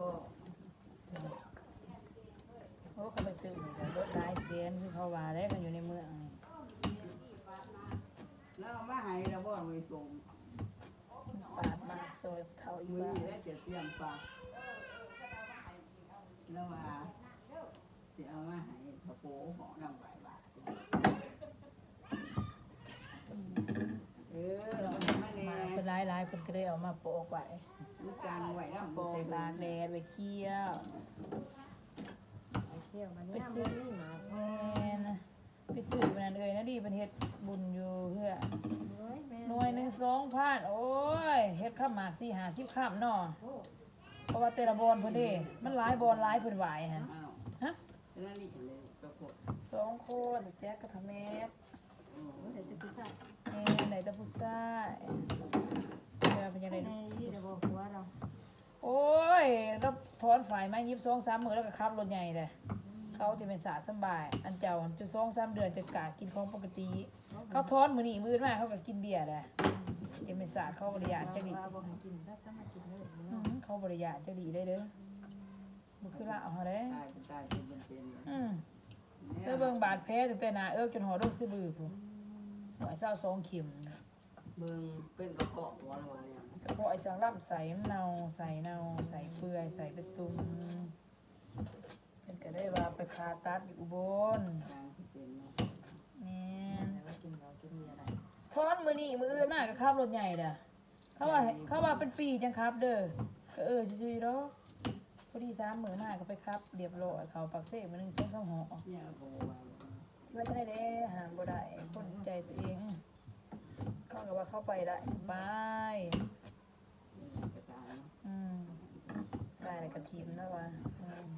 ก็โอ้เขาไปซื้อนี่ก็รถหลายเสียนคือเขาว่าได้กันอยู่ในเมืองแล้วเอามาให้เราบ่เอาไปส่งปาดมากซอยเท่าอยู่มือบ้านนี้แล้วจะเตรียมปลาแล้วว่าสิเอามาให้พระโปหอน้ำไหลบาทเออเราเอามาแน่ มาเป็นหลายๆเพิ่นก็ได้เอามาโปะไว้ ลูกจานไว้น้ำโปะลานแดดไว้เคี่ยวไปเที่ยวมันไปเนี่ยซื้อมันนี่มาแม่นะไปซื้อมันนั่นเอ้ยนะดีเป็นเฮ็ดบุญอยู่เพื่อเฮ้ยแม่หน่วยหนึ่งสองพันโอ้ยเฮ็ดข้ามหมากสี่หาสิบข้ามเนาะเพราะว่าแต่ละบอลเพิ่นเด้มันหลายบอลหลายเพิ่นไหวฮะอ้าวฮะแล้วนี่เลยปรากฏสองคนแจ็คกับทาเมสโอ้เดี๋ยวจะพิซซ่าแม่ไหนตะพุซ่าย เดี๋ยเป็นยังไงในที่เดี๋ยวบอกหัวเราโอ้ยรับถอนฝ่ายมายิบสองสามมือแล้วก็ขับรถใหญ่เลยเขาจะเป็นสาสบาย อันเจ้าจะสองสามเดือนจะกะกินของปกติ เขาถอนมือนีมือมากเขาก็กินเบียร์แหละจะเป็นสาเขาบริยาจักดีว่าบอกให้กินถ้านเลยอืมเขาบริยานจักดีได้เด้อบ่คือละเอาเด้ตายเป็นตายเป็นเป็นเป็นอืมเธอเบิ่งบาดแผลตั้งแต่นาเอิกจนหอดกสะบือพุ่นหัวเศร้าสองเข็ม เบิ่งเป็นกระเกาะหัวเราเนี่ยกระเพาะไอ้สังล่ำใส่มันเนาใส่เนาใส่เปื่อยใส่เป็นตุ่มเพิ่นก็ได้ว่าไปผ่าตัดอยู่อุบลทางที่เป็นเนาะแม่นแต่ว่ากินเรากินมีอะไรทอนมื้อนี้มื้ออื่นมาก็ขับรถใหญ่เด้อเขาว่าเขาว่าเป็นปีจังครับ เด้อก็เออซื่อๆดอกพอดีสามมื้อมาก็ไปขับเรียบร้อยเขาปักเสมื้อหนึง2 2หอเนี่ยโบว่าที่ว่าจะได้เด้หามบ่ได้คนใจตัวเองเขาก็ว่าเข้าไปได้ไปกระตายเนาะอืมได้เลยกระทิมนะวะอืม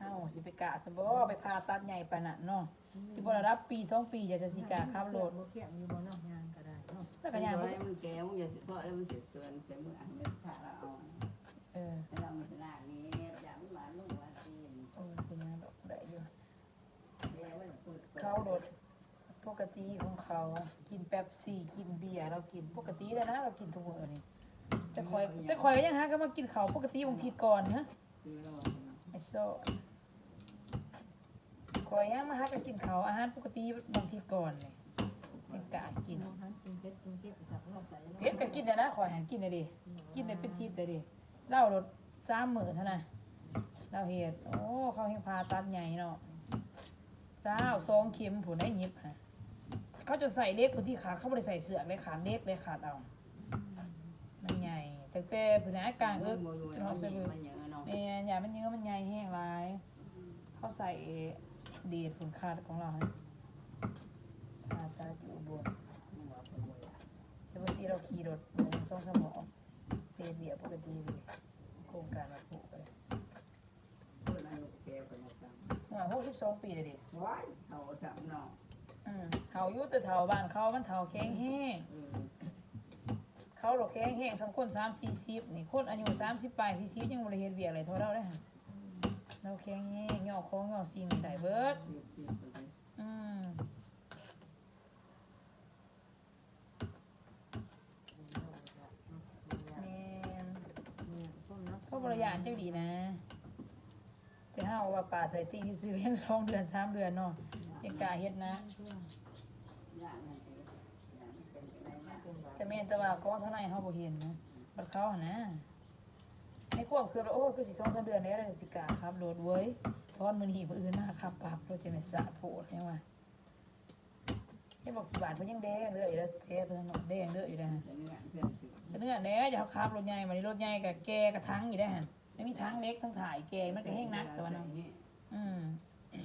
เอ้าสิไปกะสบอไปพาตัดใหญ่ปานนั้นเนาะสิบ่ได้รับปีสองปีจะจะสิกะขับรถโบเขียงอยู่บนนอกงานก็ได้เนาะแล้วก็ย่างมับ่นมันแก้วมันอย่าสิเพราะแล้วมันเสียเกินเสียมืออันนี้ถ้าเราเอาเออแล้วเรามันหน้านี้อย่ามันมาลุ่มว่าตีน เออเป็นหยังดอกได้อยู่ เดี๋ยวมันเปิด เขารถป กติของเขา กินแป๊บซี่กินเบียร์เรากินปกติแล้วนะเรากินทุกมื้อนี่แต่คอยแต่คอยก็ยังหากันมากินเขาวปกติบางทีก่อนฮะไอโซคอยยังมาหากันกินเขาวอาหารปกติบางทีก่อนเนี่ยยังกะกินเพชรกินเพชรจับรอบใส่เผ็ดก็กินได้นะคอยหันกินได้ดิกินได้เป็นทีได้ดิเหล้ารถสามมื้อเท่านั้นเราเห็ดโอ้เขาเฮงพาตัดใหญ่เนาะเจ้าสองเข็มผู้ได้ยิบฮะ เขาจะใส่เล็กผู้ที่ขาเขาไม่ได้ใส่เสือกเลยขาดเล็กเลยขาดเอา มันใหญ่แต่แต่ผู้นั้นกลางเอิกโมยูเป็นหอสะบือมันเยอะเนาะแม่นอย่ามันเยอะมันใหญ่แห้งหลายเขาใส่เดีดผลคาดของเราให้คาตาอยู่บนแต่บางทีเราขี่รถลงช่องสมองเปลี่ยนเบียปกติเลยโครงการเราผูกไปเพื่อนอายุแก่ไปหมดแล้วหน่วยหกสิบสองปีเลยดิว้ายเขาสามเนาะ อืมเขาอยุแต่เถาบ้านเขามันเถาแข็งแห้งเออเขาหลอกแข็งแห้งสองคนสามสี่สิบนี่คนอายุสามสิบปลายสี่สิบยังบริเฮ็ดเบียอะไรเท่าเราได้ฮะเราแข็งแห้งย่อคองย่อซีมันได้เบิดเรียบเรียบไปเลยอืมแม่นเนี่ยต้มเนาะเขาบริยานเจ้าดีนะ แต่ห้าว่าป่าใส่ติ้งที่ซื้อยังสองเดือนสามเดือนเนาะ ยังกล้าเฮ็ดนะย่างให้เออย่างเป็นไปได้มากแม่นแต่ว่าของเท่าไหร่เฮาบ่เห็นนะบัดเขาหั่นนะในความคือโอ้คือสิสองสามเดือนแล้วเลยสิกล้าขับรถเว้ยทอนมือนี้มื้ออื่นมาขับปรับรถจะไม่สะโพดยังว่าให้บอกกี่บาทเพิ่นยังแดงเด้ออยู่แล้วแพ้เพิ่นแดงเด้ออยู่แล้วแต่เนื้อเพื่อนสิแต่เนื้อแหน่อย่าเอาขับรถใหญ่มานี่รถใหญ่กับแกกับทั้งอยู่ได้อหั่นไม่มีทั้งเล็กทั้งถ่ายแกมันก็แห้งนักแต่ว่าเนาะอืม เอ็น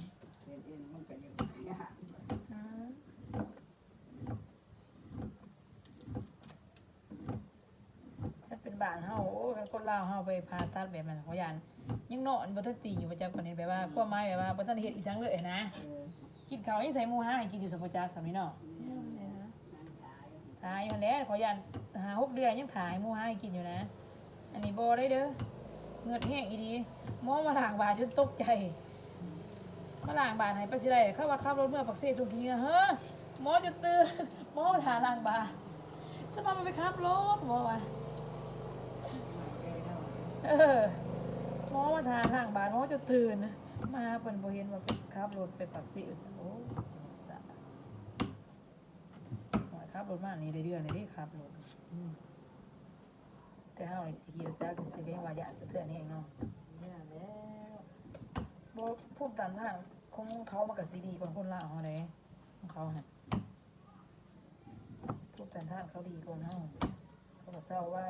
เอ็นมันก็ยังยาก อืมถ้าเป็นบ้านเฮาโอ้เป็น คนลาวเฮาไปผ่าตัดแบบนั้นเขายานยังนอนบ่ทันตีอยู่ประจักษ์ปานนี้แบบว่าความหมายแบบว่าบ่ทันเฮ็ดอีสังเลยนะเออกินข้าวยังใส่หมูห้าให้กินอยู่สัมปจักษ์สามีเนาะนั่นตายถ่ายอยู่แหล้วขอยานหาหกเดือนยังถ่ายหมูห้าให้กินอยู่นะ อันนี้บ่ได้เด้อเหงือดแห้งอีดีหมอมาล้างบาดจนตกใจมาล้างบาดให้ไปสิได้เข้าว่าขับรถเมื่อปักเซ่สุกี้นะเฮ้อหมอจะตื่นหมอมาถาล้างบาดสมามันไปขับรถบ่วะ เออหมอมาทานทางบ้านหมอจะตื่นนะมาหาเพิ่นบ่เห็นว่าไปขับรถไปปักสิวซะโอ้จังซ่าหอยขับรถมานี่ได้เดือนเลยเด้ขับรถอืมแต่เฮานี่สิขี่รถจักรก็สิเรียกว่าอยากจะเทื่อนี้เองเนาะเนี่ยแล้วบ่พูดตามทางของเขามันก็สิดีกว่าคนลาวเฮาเด้ของเขาน่ะพูดตามทางเขาดีกว่าเฮาเขาก็เศร้าไว้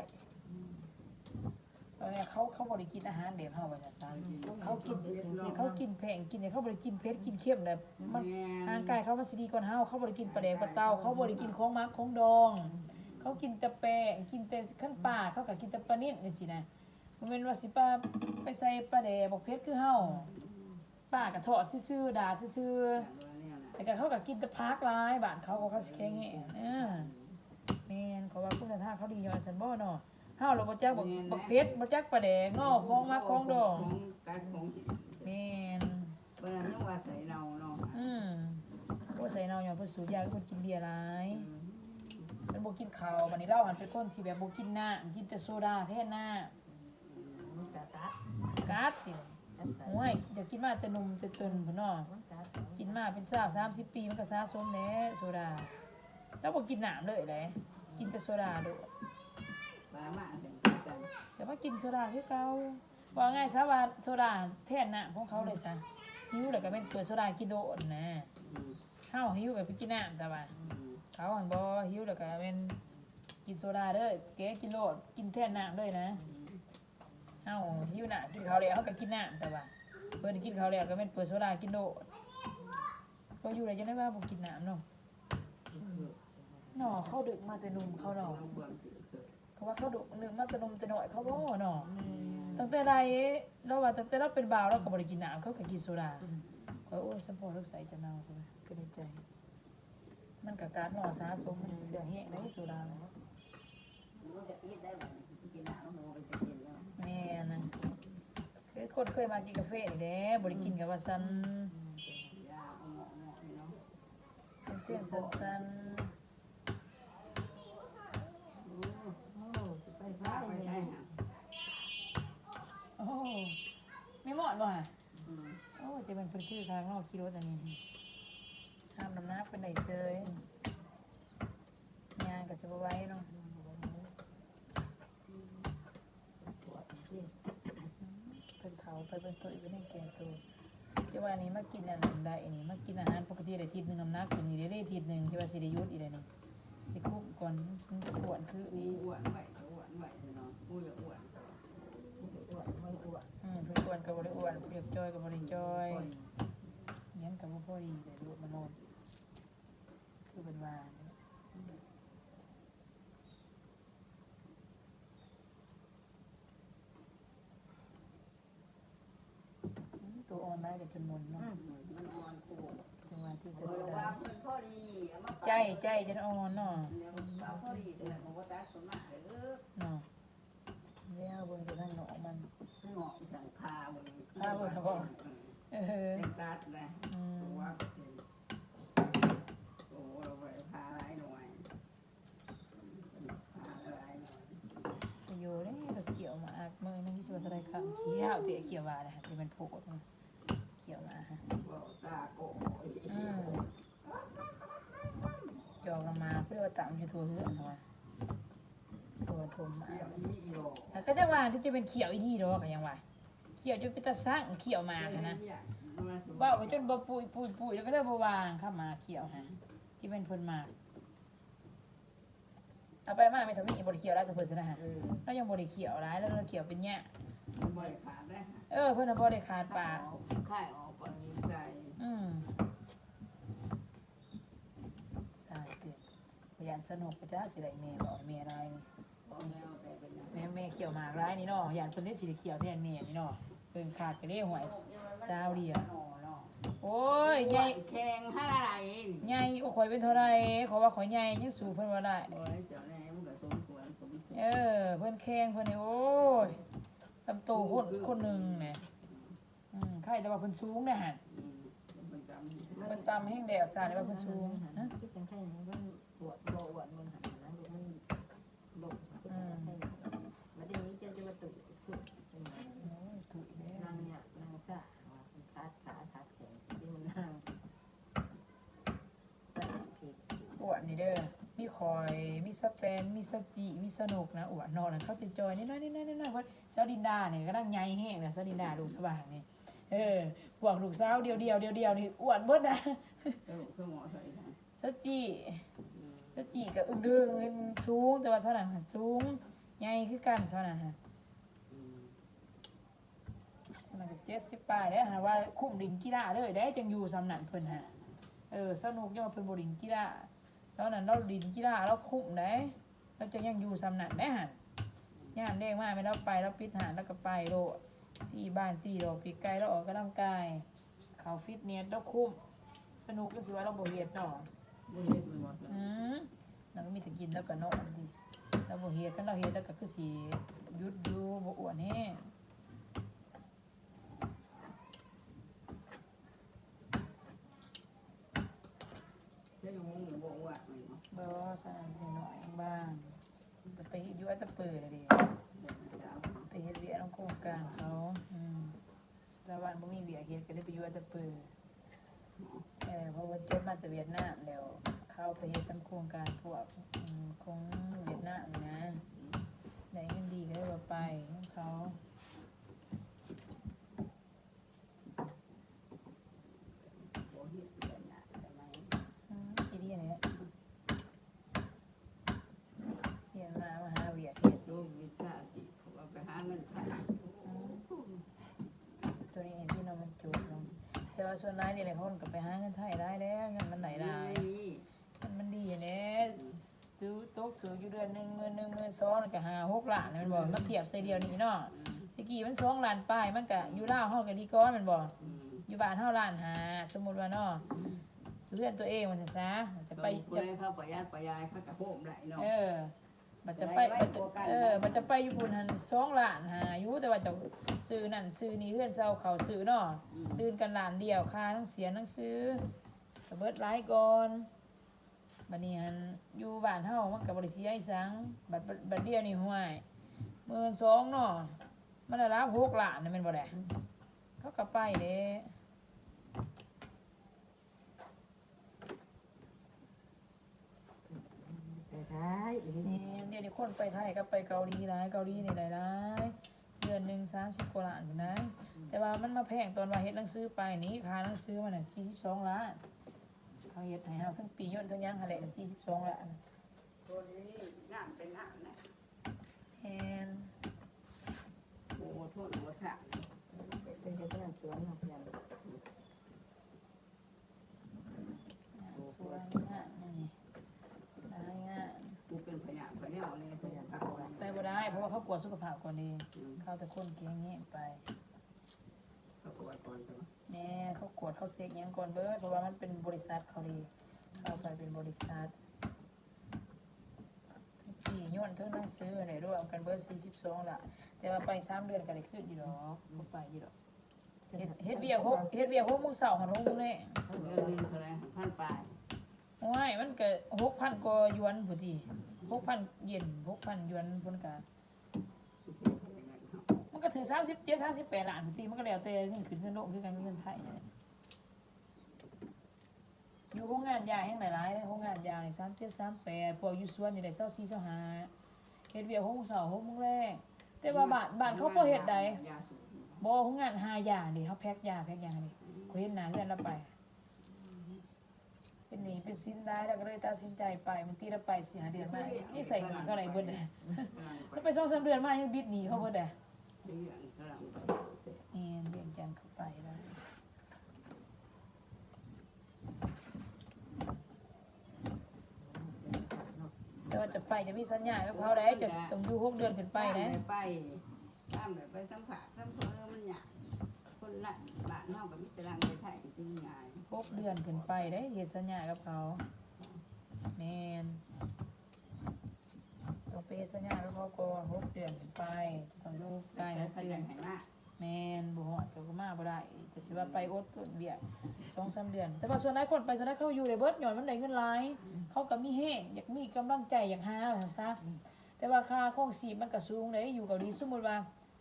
เอาเนี่ยเขาเขาบ่ได้กินอาหารแบบเฮาว่าซั่นเขากินเขากินแพงกินเนี่ยเขาบ่ได้กินเผ็ดกินเค็มแบบมันร่างกายเขามันสิดีกว่าเฮาเขาบ่ได้กินปลาแดกปลาเต้าเขาบ่ได้กินของมักของดอง เขากินแต่แป้งกินแต่ขั้นปลาเขาก็กินแต่ปลานิ่นนี่สินะมันเป็นว่าสิป้าไปใส่ปลาแดกบอกเพชรคือเฮาป้าก็ทอดซื่อๆด่าซื่อๆแต่ก็เขาก็กินแต่พักหลายบ้านเขาก็เขาสิแข็งแห้งเออแม่นเขาว่าคุณท่าเขาดีว่าซั่นบ่เนาะ เฮาเราบ่จักบอกบอกเพชรบ่จักปลาแดกเนาะของมักของดองการของแม่นเวลานึกว่าใส่เนาเนาะอืมโอ้ใส่เนาอย่างเพิ่นสูบยาเพิ่นกินเบียร์หลายมันบ่กินข้าวบัดนี้เราหันเป็นคนที่แบบบ่กินน้ำกินแต่โซดาแทนน้มันกะตัดำก๊าซสิตัดใส่โอ้ยเดี๋ยวกินมาแต่หนุ่มแต่ตุนพุ่นเนาะมันกัดกินมาเป็นสาว30 ปีมันก็สะสมแหน่โซดาแล้วบ่กินน้ำเลยแหละกินแต่โซดาโดด ปลามาเป็นกันแต่ว่ากินโซดาคือเก่าว่าง่ายซะว่าโซดาแทนน้ำของเขาเลยซะหิวแล้วก็เป็นเปิดโซดากินโดดนะเฮาหิวก็ไปกินน้ำแต่ว่าเขาหันบ่หิวแล้วก็เป็นกินโซดาเด้อแกกินโลดกินแทนน้ำเลยนะเอ้าหิวน้ำกินข้าวแล้วเขาก็กินน้ำแต่ว่าเพิ่นกินข้าวแล้วก็เป็นเปิดโซดากินโลดก็อยู่ได้จังได๋ว่าบ่กินน้ำเนาะเนาะเขาดึกมาแต่หนุ่มเขาเนาะ เขาว่าเขาดึกนึกมาแต่หนุ่มแต่น้อยเขาบ่เนาะตั้งแต่ใดเราว่าตั้งแต่เราเป็นบ่าวเราก็บ่ได้กินน้ำเขาก็กินโซดาเขาโอ้ยสมพอรักใส่จะเนาพุ่นก็ในใจ มันกับการหน่อสาสมมันเสือแห้งได้สุดาเนาะจะกินได้บ่กินน้ำหนูจะกินแล้วแม่นะเคยคนเคยมากินกาแฟนี่แหละบ่ได้กินกับว่าซันยาเอาหมอหมอเนาะซันเส้นซันซัน โอ้สิไปปลาฟ้าไปเลยได้เนี่ยฮะโอ้ไม่เหมาะบ่ฮะอืมโอ้จะเป็นเพิ่นคือทางนอกขี่รถอันนี้ทำน้ำหนักเป็นได้เซยงานก็สิบ่ไหว้เนาะปวดสิเพิ่นเขาไปเพิ่นตัวอีกเป็นแก่ตัวจะว่าอันนี้มากินอันนั้นได้อันนี้มากินอาหารปกติได้อาทิตย์หนึงน้ำหนักขึ้นนี่ได้อาทิตย์หนึงที่ว่าสิได้หยุดอีกแล้วนี่ไปคุกก่อนมันจะปวดคือมีนี่อ้วนไห กูอย่าอ้วนปวดไม่ปวดอืมเพื่อนอ้วนกับบริอ้วนเรียบจอยกับบริจอยงั้นกับบ่พอดีเลยดูมันโนนคือเป็นว่าเนี่ยอืมตัวออนไลน์กับจนมุนเนาะมันอ่อนกูจังหวะที่จะเอแสอดว่างเพิ่นพอดีมาใจใจจนอ่อนเนาะเนี่ยว่าพ เนาะแล้วเบิ่งจะนั่งหนอกมันงอกสังคาบนเออเป็นตัดนะอืมว่าโอ้เราไปพาหลายหน่วยพาหลายหน่วยไปอยู่เนี่ยเราเกี่ยวมาอักมือนึงที่ชวนอะไรครับเขียวเตะเขียวมาเลยค่ะที่มันโผล่มาเกี่ยวมาฮะบอกตาโกอืมจองลงมาเพื่อว่าตามอยู่ทัวร์เหือนทำไม ตัวทมมาเดี๋ยวนี้โยแล้วก็จะว่าที่จะเป็นเขียวอีดีดอกกันยังว่าเขียวจนเป็นตาสร้างเขียวมาค่ะนะว่าก็จนบ่ปุยปุยปุยแล้วก็ได้บ่วางเข้ามาเขียวฮะที่เป็นเพิ่นมากเอาไปมาไม่ทำนี่บ่ได้เขียวแล้วจะเพิ่นซะนะฮะเออแล้วยังบ่ได้เขียวร้ายแล้วเราเขียวเป็นแง่บริขาดได้เออเพิ่นน่ะบ่ได้ขาดปากค่ายออกปณิใจอืมใช่เด็กพยานสนุกประจ้าสิได้เมย์บอกเมย์อะไรนี่บอก แนวแต่เป็นยังแม่แม่เขียวหมากร้ายนี่เนาะยานเพิ่นได้สิได้เขียวแทนเมย์นี่เนาะเพิ่นขาดไปได้หวยซาวเดียวโอ้ยใหญ่แข่งห้าอะไรใหญ่โอ้ข่อยเป็นเท่าไรขอว่าข่อยใหญ่ยังสู้เพิ่นบ่ได้โอ้ยเจ้าแน่มึงก็สมควรสมควรเออเพิ่นแข่งเพิ่นนี่โอ้ยสำโตคนคนหนึงแหน่อืมใครแต่ว่าเพิ่นสูงนะฮะมันจำเพิ่นตามแห้งแดดซาได้ว่าเพิ่นสูงนะคิดจังไข่มันปวดโบปวดมันหันนะมัน นี่เด้อมีคอยมีสแตนมีสจิมีสนุกนะอ้วนนอนนะเขาจะจอยนิดน้อยนิดน้อยนิดน้อยเพราะซาดินดาเนี่ยก็นั่งใหญ่แห้งนะซาดินดาลูกสว่างนี่เออพวกลูกสาวเดียวเดียวเดียวเดียวนี่อ้วนเบิดนะเออสมอใส่ทางสจิสจิกับอึ้งดึงสูงแต่ว่าเท่านั้นค่ะสูงใหญ่คือกันเท่านั้นค่ะสมัยเจ็ดสิบปลายได้ฮะว่าคุ้มดินกีฬาเลยได้จังอยู่สำนันเพิ่นฮะเออสนุกยังว่าเพิ่นบ่ดินกีฬา แล้วนั้นเราดินกีฬาเราคุ้มได้เราจะยังอยู่สำนันได้ฮะย่ามเด้งมาไม่เราไปเราปิดหานแล้วก็ไปโลดที่บ้านที่โลปีกไกลเราออกกำลังกาย เขาฟิตเนสเราคุ้มสนุกจังสิว่าเราบ่เฮ็ดเนาะบ่เฮ็ดมันหมดเลยอืมเราก็มีแต่กินแล้วก็นอนดิเราบ่เฮ็ดกันเราเฮ็ดแล้วก็คือสิหยุดอยู่บ่อ้วนแฮงเจ้าอยู่วงหรือบ่ว่ามัน เนาสานหน่อยบ้างไปเฮ็ดอยู่อัตตปือเลยดิเดี๋ยวไปเฮ็ดเวียกน้องโครงการเขาสถาบันบ่มีเวียเฮ็ดก็เลยไปอยู่อัตตปือเออเพราะว่าจบมาแต่เวียดนามแล้วเข้าไปเฮ็ดตามโครงการพวกของเวียดนามนี่นะได้เงินดีก็เลยว่าไปของเขา บ่เฮ็ดแบบนั้นทำไม อืมอีเดียเนี่ยเรียนมามาหาเวียกเฮ็ด โลกวิชาสิเขาเอาไปหาเงินไทย ตัวนี้เห็นพี่น้องมันจุดลงแต่ ว่าส่วนร้ายนี่แหละคนก็ไปหาเงินไทยได้แล้วเงินมันไหลได้มันมันดีแน่ซื้อโต๊ะซื้ออยู่เดือนหนึ่งเงินหนึ่งเงินสองแล้วก็หาหกล้านมันบอกมาเทียบใส่เดียวนี่เนาะตะกี้มันสองล้านป้ายมันก็อยู่ล่าวเฮากันดีก้อนมันบอกอยู่บ้านเฮาล้านหาสมมุติว่าเนาะเพื่อนตัวเองมันซะจะไปไปจะจะเข้าประหยัดประหยัดเขากระโปงได้เนาะเออ มันจะไปมันจะเออ มันจะไปอยู่พุ่นหันสองล้านหาอยู่แต่ว่าจะซื้อนั่นซื้อนี่เพื่อนเจ้าเขาซื้อเนาะดืนกันล้านเดียวค่าทั้งเสียทั้งซื้อสเบิดหลายก่อนบัดนี้หันอยู่บ้านเฮามันก็บ่ได้เสียอีสังบัดบัดบัดเดียวนี่ห่วยหมื่นสองเนาะมันได้รับหกล้านนี่แม่นบ่ได้เขาก็ไปเด้ ไป ท้ายอีกนี่เดี๋ยวนี้คนไปไทยก็ไปเกาหลีหลายเกาหลีนี่หลายหลายเดือนหนึง30กว่าล้านอยู่นะ แต่ว่ามันมาแพงตอนว่าเฮ็ดหนังสือไปนี่ค่าหนังสือมันน่ะ42ล้านเขาเฮ็ดให้เฮาทั้งปียนต์ทั้งหยังหั่นแหละ42ล้านตัวนี้น้ำเป็นน้ำนะแทนโอ้โทษหัวขาดเป็นเพื่อนสวนของยัง สวยงามนี่หลายงาน กูเป็นพยานพยานเนี่ยพยานพักไว้ ไปบ่ได้ เพราะว่าเขากวดสุขภาพก่อนดีเขาแต่คนเก่งแงี้ไปเขาปวดก่อนใช่ไหมแม่เขากวดเขาเซ็กหยังก่อนเบิดเพราะว่ามันเป็นบริษัทเขาดีเข้าไปเป็นบริษัททั้งที่ย้อนทั้งหนังสืออะไรรวมกันเบิด42ละแต่ว่าไปสามเดือนก็ได้ขึ้นอยู่ดอกบ่ไปอยู่ดอกเฮ็ดเฮ็ดเวียกหกเฮ็ดเวียกหกโมงเช้าหันหกโมงแลงเรื่องนี้เท่าไหรพันปลายว้ายมันก็หกพันกว่าหยวนพุ่นทีห กพันเยนหกพันหยวนพุ่นกะมันก็ถือสามสิบเจ็ดสามสิบแปดล้านพุ่นทีมันก็แล้วแต่เงินขึ้นเงินลงคือกันเงินไทยนี่แหละอยู่โรงงานยาแห่งหลายๆเลยโรงงานยานี่สามเจ็ดสามแปดพวกอยู่สวนนี่ได้เศร้าสี่เศร้าห้าเฮ็ดเวียกหกโมงเช้าหกโมงแรก แต่ว่าบ้านบ้านเขาบ่เฮ็ดใดยาสูบบ่โรงงานหายานี่เขาแพ็คยาแพ็คยานี่เขาเห็นหน้าเรือนเราไป เป็นหนี้เป็นสินได้แล้วก็เลยตัดสินใจไปมันตีเราไปสี่หาเดือนมานี่ใส่หนี้เขาไหนเบิดเลยแล้วไปสองสามเดือนมายังบิดหนีเขาเบิดเลยเรื่องกำลังนี่เบี่ยงจันทร์เข้าไปแล้วแต่ว่าจะไปจะมีสัญญากับเขาได้จะต้องอยู่หกเดือนขึ้นไปนะไปตามแบบไปสัมผัสสัมเพอมันหยา คนละบ้านนอกกับมิตรรังไปไทยจริงไงหกเดือนขึ้นไปได้เฮ็ดสัญญากับเขาแมนต้องไปเฮ็ดสัญญากับเขาก่อนหกเดือนขึ้นไปต้องอยู่ใกล้หกขเดืยัอนนไหนมากแมนบ่ฮอดเจ้าก็มาบ่ได้แต่สิว่าไปอดทนเบียกสองสามเดือน แต่ว่าส่วนหลายคนไปส่วนหลายเขาอยู่ได้เบิดหย่อนมันได้เงินหลาย เขาก็มีแห้งอยากมีกำลังใจอยากหาว่าซั่นซะแต่ว่าค่าครองชีพมันก็สูงเด้อยู่เกาหลีสมมุติว่า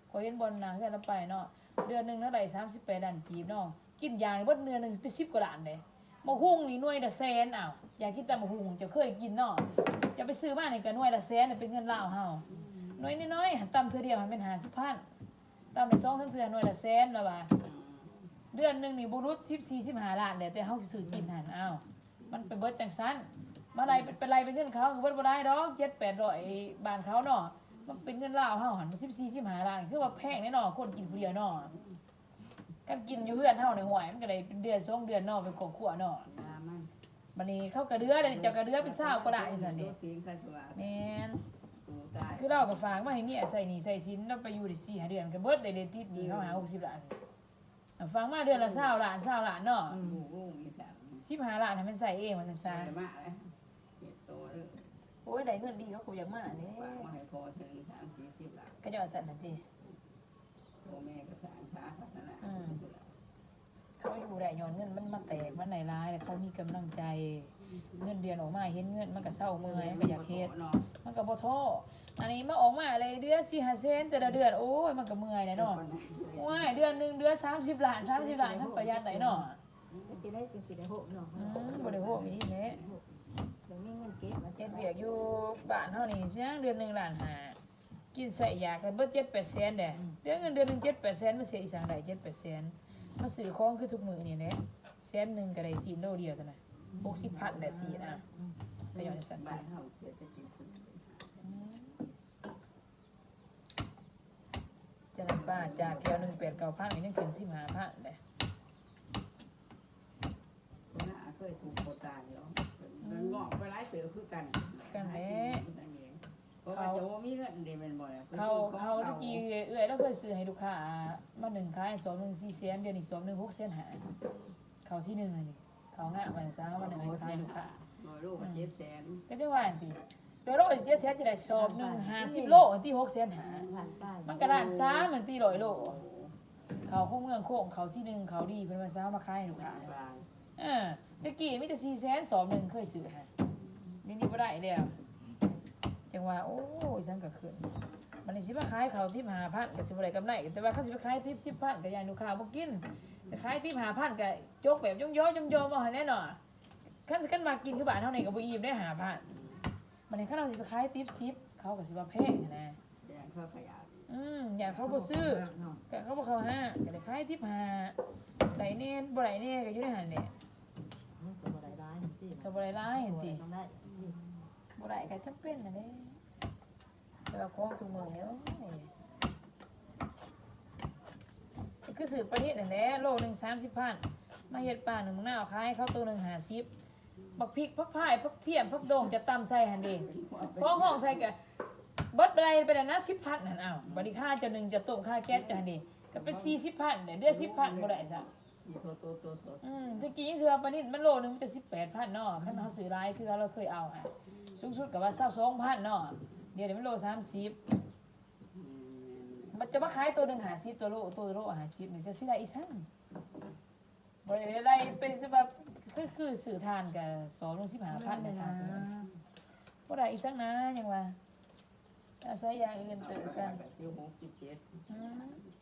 ขอยเห็นบอลน่ะเฮือนเราไปเนาะ เดือนหนึ่งเท่าใด38ล้านกีบเนาะกินยานี่เบิดเดือนหนึ่งเป็น10กว่าล้านเด้มะฮุ่งนี่หน่วยละแสนอ้าวอยากกินแต่มะฮุ่งจะเคยกินเนาะจะไปซื้อมานี่ก็หน่วยละแสนเป็นเงินลาวเฮาหน่วยน้อยๆหันตำเทื่อเดียวหันเป็น50,000ตำได้สองทั้งเทื่อหน่วยละแสนแล้วว่าเดือนหนึ่งนี่บุรุษสิบสี่สิบห้าล้านเดี๋ยแต่เขาซื้อกินหันอ้าวมันเป็นเบิดจังสันมาไรเป็นไรเป็นเงินเขาคือเบิดบ่ได้ดอกเจ็ดแปดร้อยบานเขาเนาะ มันเป็นเงินลาวเฮาหันสิบสี่สิบห้าล้านคือว่าแพงแน่นอนคนกินผู้เดียวเนาะกันกินอยู่เพื่อนเฮาในห่วยมันก็ได้เป็นเดือนสองเดือนเนาะเป็นครอบครัวเนาะตามันบัดนี้เขากระเดือเดี๋ยวเจ้ากระเดือเป็นเศร้าก็ได้สันนี่นี่ทิ้งกันตัวแม่นตูตายคือเราก็ฝากมาให้เมียใส่หนี่ใส่สินแล้วไปอยู่ได้สี่ห้าเดือนก็เบิดได้ได้ติดหนี่เขาหาหกสิบล้านอะฟังมาเดือนละเศร้าล้านเศร้าล้านเนาะหมูงูมีสามสิบห้าล้านให้มันใส่เองมันจะใส่ซามาเลยเจ็ดตัวเลย โอ้ยได้เงินดีเขากูอยากมาเนี่ยฝากมาให้พอถึงสามสี่สิบหลักก็จะเอาสันทันทีพ่อแม่ก็สร้างช้าพัฒนาเขาอยู่ได้ย้อนเงินมันมาแตกมันไหนร้ายแล้วเขามีกำลังใจ เงินเดือนออกมาเห็นเงินมันก็เศร้าเมื่อยมันก็อยากเฮ็ดเนาะมันก็บ่ท้ออันนี้มาออกมาอะไรเดือนสี่ห้าเซนแต่ละเดือนโอ้ยมันก็เมื่อยเลยเนาะว้ายเดือนหนึ่งเดือนสามสิบล้านสามสิบล้านทั้งประหยัดไหนเนาะจะได้จึงสิได้หกเนาะอืมบ่ได้โหมีแหละถึง มีเงินเก็บมาเฮ็ดเวียกอยู่บ้านเฮานี่ย่างเดือนหนึ่งล้านห้ากินใส่ยากันเบิดเจ็ดแปดแสนเด้เดือนเงินเดือนหนึ่งเจ็ดแปดแสนมาเสียอีสังได้เจ็ดแปดแสนมาซื้อของคือทุกมื้อนี่แหละแสนหนึ่งก็ได้ซีนโลเดียวเท่านั้นหกสิบพันได้ซีนอะก็ย้อนสันบ้าบานทเฮาเสียจะกินสุดจะนั้นป้าจากแก้วหนึ่งแปดเก้าพันนี่ยังขึ้นสิบห้าพันเลยหน้าเคยถูกโคตายเนาะ มันงอกไปหลายเสือคือกันเพราะว่าโจมีเงินเดี๋ยวมันบ่อยเขาเขาตะกี้เอื้อยเราเคยซื้อให้ลูกค้ามาหนึ่งขายสองหนึ่งสี่แสนเดือนอีกสองหนึ่งหกแสนหาเขาที่หนึ่งเลยนี่เขาง่ายมันซะมาหนึ่งให้ขายลูกค้าลูกเจ็ดแสนก็จะว่าอันตีโดยโลเจ็ดแสนจะได้สอบหนึ่งห้าสิบโลอันที่หกแสนหาผ่านป้ายมันกระดานซ้ำมันตีร้อยโลเขาโค้งเมืองโค้งเขาที่หนึ่งเขาดีเพิ่นมาซ้ามาขายให้ลูกค้าบางเออ ตะกี้มีแต่สี่แสนสอบหนึ่งเคยซื้อฮะนี่นี่บ่ได้แล้วจังว่า โอ้ยฉันก็ขึ้นมันนี่สิมาขายเขาที่หาพันก็สิบ่ได้กำไรแต่ว่าเขาสิไปขายที่สิบพันก็ยังลูกค้าบ่กินแต่ขายที่หาพันก็จกแบบย่องๆยอมๆเอาให้แน่นอนคันคันมากินคือบ้านเฮานี่ก็บ่อิ่มได้หาพันมันนี่คันเราสิไปขายทิปซิปเขาก็สิว่าแพงนะแดงเพื่อขยะอืมอยากเขาบ่ซื้อเนาะก็เขาบอกเขาห้าก็เลยขายทิพหาไหลเนี่ยบ่ไหลเนี่ยก็อยู่ในหันเนี่ย มันก็บ่ได้ร้ายสิ ก็บ่ไหลร้ายเห็นติต้องได้บ่ไหลก็จำเป็นน่ะเด้แต่ว่าของทุกมื้อเนี่ยโอ้ยคือสืบประเทศนั่นแหละโลหนึง30พันมาเฮ็ดป่าหนึ่งมึงน่าเอาขายเขาตัวหนึง50บักพริกผักพายผักเทียมผักโด่งจะตำใส่หั่นเด้พอห้องใส่ก็เบิดอะไรไปแล้วนะ10พันนั่นอ้าวบัดนี้ค่าเจ้าหนึงจะต้มค่าแก๊สจ้ะหั่นเด้ก็เป็น40พันเด้เดือน10พันบ่ได้ซะ มีโตโตโตโตอืมตะกี้ยังซื้อว่าปลานิ่มันโลนึงมันจะสิบแปดพันเนาะคันเขาซื้อหลายคือเราเคยเอาฮะสูงสุดกับว่าเศร้าสองพันเนาะเดี๋ยวนี้มันโลสามสิบมันจะมาขายตัวหนึ่งหาสิบตัวโลตัวโลหาสิบนี่จะสิได้อีสั่งบริเวณอะไรเป็นแบบคือคือสื่อทานกับสองถึงสิบห้าพันนะคะบ่ได้อีสั่งนะยังว่าอาศัยอย่างอื่นเติมกันสิบหกสิบเจ็ดอืม